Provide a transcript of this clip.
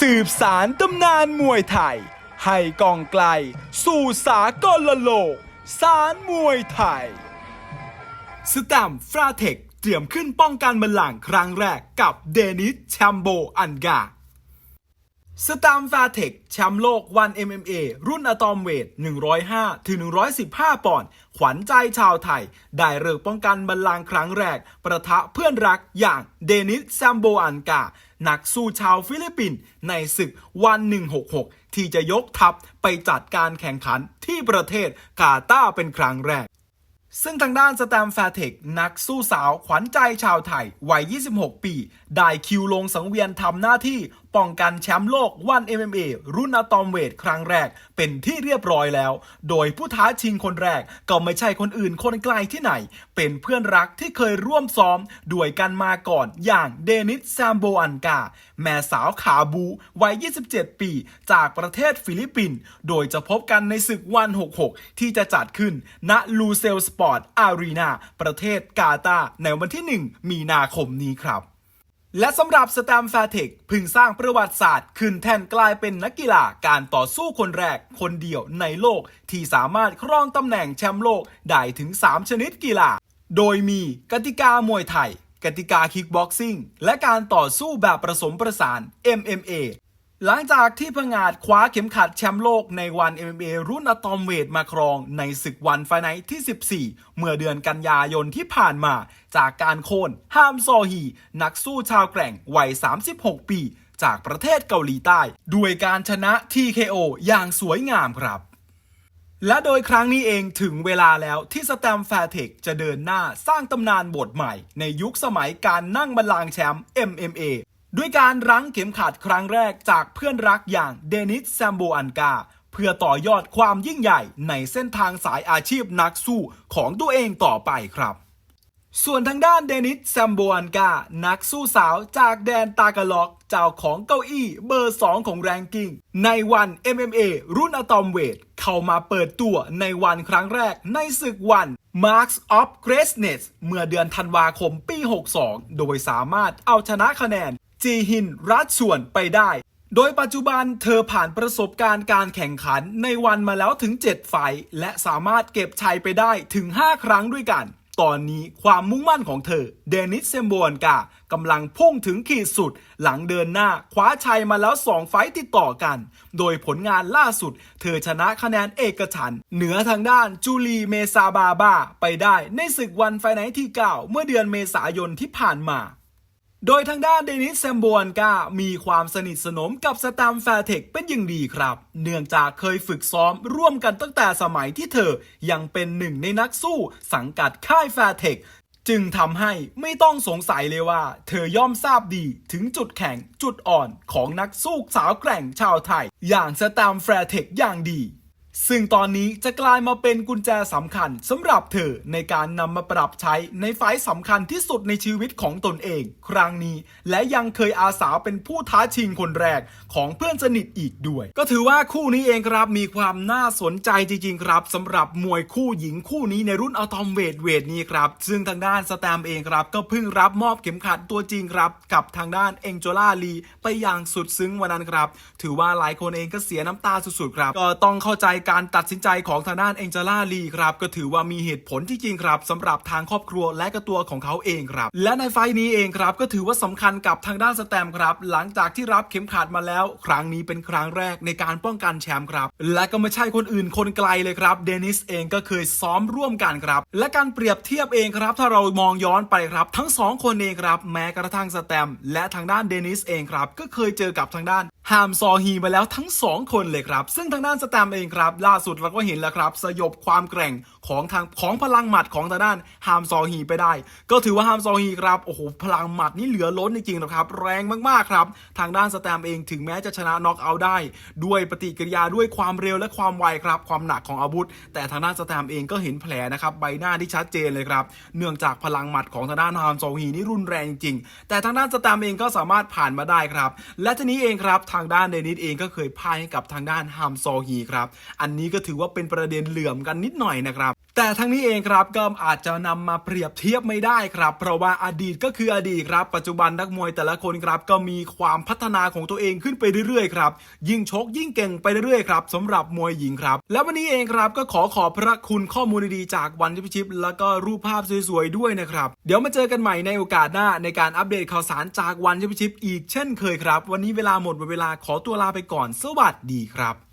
สืบสารตำนานมวยไทย ให้กองไกล สู่สากลโลก สารมวยไทย สแตมฟราเทคเตรียมขึ้นป้องกันบัลลังก์ครั้งแรกกับเดนิสแชมโบอันกา สตามฟาเทคแชมป์โลกวัน MMA รุ่นอะตอมเวท 105 ถึง 115 ปอนด์ ขวัญใจชาวไทย ได้เลิกป้องกันบัลลังก์ครั้งแรก ประทะเพื่อนรักอย่างเดนิสแซมโบอันกา นักสู้ชาวฟิลิปปินส์ในศึกวัน 166 ที่จะยกทัพไปจัดการแข่งขันที่ประเทศกาตาร์เป็นครั้งแรกซึ่งทางด้านสแตมแฟร์เทคนักสู้สาวขวัญใจชาวไทย วัย 26 ปี ได้คิวลงสังเวียนทำหน้าที่ ป้องกันแชมป์โลกวัน MMA รุ่นอะตอมเวทครั้งแรกเป็นที่เรียบร้อยแล้ว โดยผู้ท้าชิงคนแรกก็ไม่ใช่คนอื่นคนไกลที่ไหน เป็นเพื่อนรักที่เคยร่วมซ้อมด้วยกันมาก่อนอย่างเดนิสแซมโบอันกา แม่สาวขาบูวัย 27 ปี จากประเทศฟิลิปปินส์โดยจะพบกันในศึกวัน 66 ที่จะจัดขึ้นณลูเซลสปอร์ตอารีนาประเทศกาตาในวันที่ 1 มีนาคมนี้ครับ และสำหรับสแตมแฟร์เทคพึงสร้างประวัติศาสตร์ ขึ้นแทนกลายเป็นนักกีฬาการต่อสู้คนแรกคนเดียวในโลก ที่สามารถครองตำแหน่งแชมป์โลกได้ถึง 3 ชนิดกีฬา โดยมีกติกามวยไทย กติกาคิกบ็อกซิ่งและการต่อสู้แบบผสมประสาน MMA หลังจากที่พงาดคว้าเข็มขัดแชมป์โลกในวัน MMA รุ่นอะตอมเวทมาครองในศึกวันไฟไนท์ที่ 14 เมื่อเดือนกันยายนที่ผ่านมา จากการโค่นฮามซอฮี นักสู้ชาวแกร่งวัย 36 ปี จากประเทศเกาหลีใต้ ด้วยการชนะ TKO อย่างสวยงามครับ และโดยครั้งนี้เองถึงเวลาแล้วที่สแตมแฟร์เทคจะเดินหน้าสร้างตำนานบทใหม่ ในยุคสมัยการนั่งบัลลังก์แชมป์ MMA ด้วยการรั้งเข็มขัดครั้งแรกจากเพื่อนรักอย่างเดนิสแซมโบอันกา เพื่อต่อยอดความยิ่งใหญ่ในเส้นทางสายอาชีพนักสู้ของตัวเองต่อไปครับ ส่วนทางด้านเดนิสแซมโบอันกา นักสู้สาวจากแดนตากาล็อก เจ้าของเก้าอี้เบอร์ 2 ของแรงกิ้ง ในวัน MMA รุ่นอะตอมเวท เข้ามาเปิดตัวในวันครั้งแรกในศึกวัน Marks of Greatness เมื่อเดือนธันวาคมปี 62 โดยสามารถเอาชนะคะแนน จีฮินรัดส่วนไปได้ โดยปัจจุบันเธอผ่านประสบการณ์การแข่งขันในวันมาแล้วถึง7ไฟและสามารถเก็บชัยไปได้ถึง 5 ครั้งด้วยกัน ตอนนี้ความมุ่งมั่นของเธอ เดนิสเซมโบนกากำลังพุ่งถึงขีดสุด หลังเดินหน้าคว้าชัยมาแล้ว 2 ไฟติดต่อกัน โดยผลงานล่าสุด เธอชนะคะแนนเอกฉัน เหนือทางด้านจูลีเมซาบาบาไปได้ในศึกวันไฟไนท์ที่ 9 เมื่อเดือนเมษายนที่ผ่านมา โดยทางด้านเดนิสแซมบอันกามีความสนิทสนมกับสแตมแฟร์เทคเป็นอย่างดีครับ เนื่องจากเคยฝึกซ้อมร่วมกันตั้งแต่สมัยที่เธอยังเป็นหนึ่งในนักสู้สังกัดค่ายแฟร์เทคจึงทำให้ไม่ต้องสงสัยเลยว่า เธอย่อมทราบดีถึงจุดแข็งจุดอ่อนของนักสู้สาวแกร่งชาวไทย อย่างสแตมแฟร์เทคอย่างดี ซึ่งตอนนี้จะกลายมาเป็นกุญแจสำคัญสำหรับเธอในการนำมาปรับใช้ในไฟล์สำคัญที่สุดในชีวิตของตนเอง ครั้งนี้ และยังเคยอาสาเป็นผู้ท้าชิงคนแรกของเพื่อนสนิทอีกด้วย ก็ถือว่าคู่นี้เองครับมีความน่าสนใจจริงๆครับสำหรับมวยคู่หญิงคู่นี้ในรุ่นอะตอมเวทเวทนี้ครับ ซึ่งทางด้านสแตมเองครับ ก็เพิ่งรับมอบเข็มขัดตัวจริงครับกับทางด้านเองโจล่าลีไปอย่างสุดซึ้งวันนั้นครับ ถือว่าหลายคนเองก็เสียน้ำตาสุดๆครับ ก็ต้องเข้าใจการตัดสินใจของทางด้านเองเจล่าลีครับก็ถือว่ามีเหตุผลที่จริงครับสำหรับทางครอบครัวและก็ตัวของเขาเองครับ และในไฟล์นี้เองครับก็ถือว่าสำคัญกับทางด้านสแตมครับ หลังจากที่รับเข็มขัดมาแล้ว ครั้งนี้เป็นครั้งแรกในการป้องกันแชมป์ครับ และก็ไม่ใช่คนอื่นคนไกลเลยครับเดนิสเองก็เคยซ้อมร่วมกันครับ และการเปรียบเทียบเองครับ ถ้าเรามองย้อนไปครับ ทั้งสองคนเองครับแม้กระทั่งสแตมและทางด้านเดนิสเองครับก็เคยเจอกับทางด้าน ฮามซอฮีมาแล้วทั้ง 2 คนเลยครับ ซึ่งทางด้านสแตมเองครับ ล่าสุดเราก็เห็นแล้วครับ สยบความแกร่งของทางของพลังหมัดของทางด้านฮามซอฮีไปได้ ก็ถือว่าฮามซอฮีครับโอ้โหพลังหมัดนี่เหลือล้นจริงๆนะครับ แรงมากๆครับ ทางด้านสแตมเองถึงแม้จะชนะน็อกเอาได้ ด้วยปฏิกิริยาด้วยความเร็วและความไวครับ ความหนักของอาวุธ แต่ทางด้านสแตมเองก็เห็นแผลนะครับใบหน้าที่ชัดเจนเลยครับ เนื่องจากพลังหมัดของทางด้านฮามซอฮีนี่รุนแรงจริงๆแต่ทางด้านสแตมเองก็สามารถผ่านมาได้ครับ และทีนี้เองครับทางางด้านเดนิสเองก็เคยพ่ายให้กับทางด้านฮามซอฮีครับ อันนี้ก็ถือว่าเป็นประเด็นเหลื่อมกันนิดหน่อยนะครับ แต่ทั้งนี้เองครับก็อาจจะนำมาเปรียบเทียบไม่ได้ครับ เพราะว่าอดีตก็คืออดีตครับ ปัจจุบันนักมวยแต่ละคนครับก็มีความพัฒนาของตัวเองขึ้นไปเรื่อยๆครับ ยิ่งชกยิ่งเก่งไปเรื่อยๆครับสำหรับมวยหญิงครับ แล้ววันนี้เองครับก็ขอขอบพระคุณข้อมูลดีๆจากวันทิพชิป แล้วก็รูปภาพสวยๆด้วยนะครับ เดี๋ยวมาเจอกันใหม่ในโอกาสหน้าในการอัปเดตข่าวสารจากวันทิพชิป อีกเช่นเคยครับ วันนี้เวลาหมดหมดเวลาขอตัวลาไปก่อน สวัสดีครับ